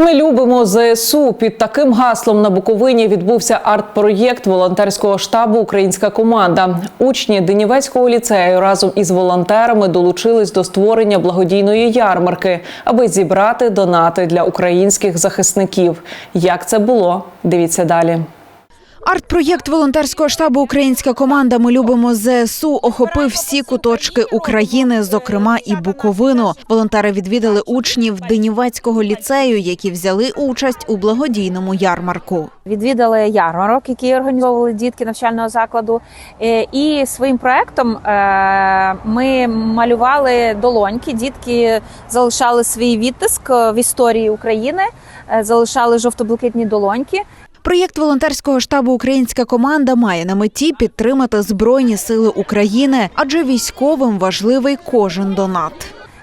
Ми любимо ЗСУ. Під таким гаслом на Буковині відбувся арт-проєкт волонтерського штабу Українська команда. Учні Денівецького ліцею разом із волонтерами долучились до створення благодійної ярмарки, аби зібрати донати для українських захисників. Як це було? Дивіться далі. Арт-проєкт волонтерського штабу Українська команда Ми любимо ЗСУ охопив всі куточки України, зокрема і Буковину. Волонтери відвідали учнів Денівецького ліцею, які взяли участь у благодійному ярмарку. Відвідали ярмарок, який організовували дітки навчального закладу. Е, І своїм проектом е, ми малювали долоньки. Дітки залишали свій відтиск в історії України, е, залишали жовто-блакитні долоньки. Проєкт волонтерського штабу Українська команда має на меті підтримати збройні сили України, адже військовим важливий кожен донат.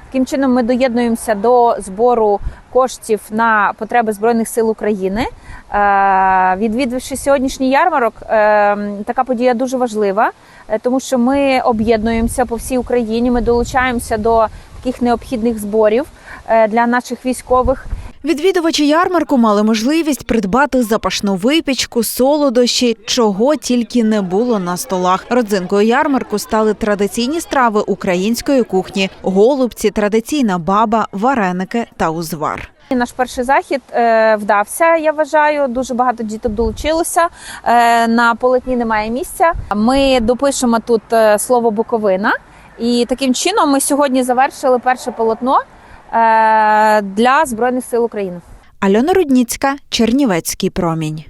Таким чином ми доєднуємося до збору коштів на потреби збройних сил України. Е, Відвідавши сьогоднішній ярмарок, е, така подія дуже важлива, е, тому що ми об'єднуємося по всій Україні. Ми долучаємося до таких необхідних зборів для наших військових. Відвідувачі ярмарку мали можливість придбати запашну випічку, солодощі, чого тільки не було на столах. Родзинкою ярмарку стали традиційні страви української кухні: голубці, традиційна баба, вареники та узвар. Наш перший захід е, вдався. Я вважаю. Дуже багато діток долучилося. Е, на полотні немає місця. Ми допишемо тут е, слово Буковина, і таким чином ми сьогодні завершили перше полотно для збройних сил України. Альона Рудніцька, Чернівецький промінь.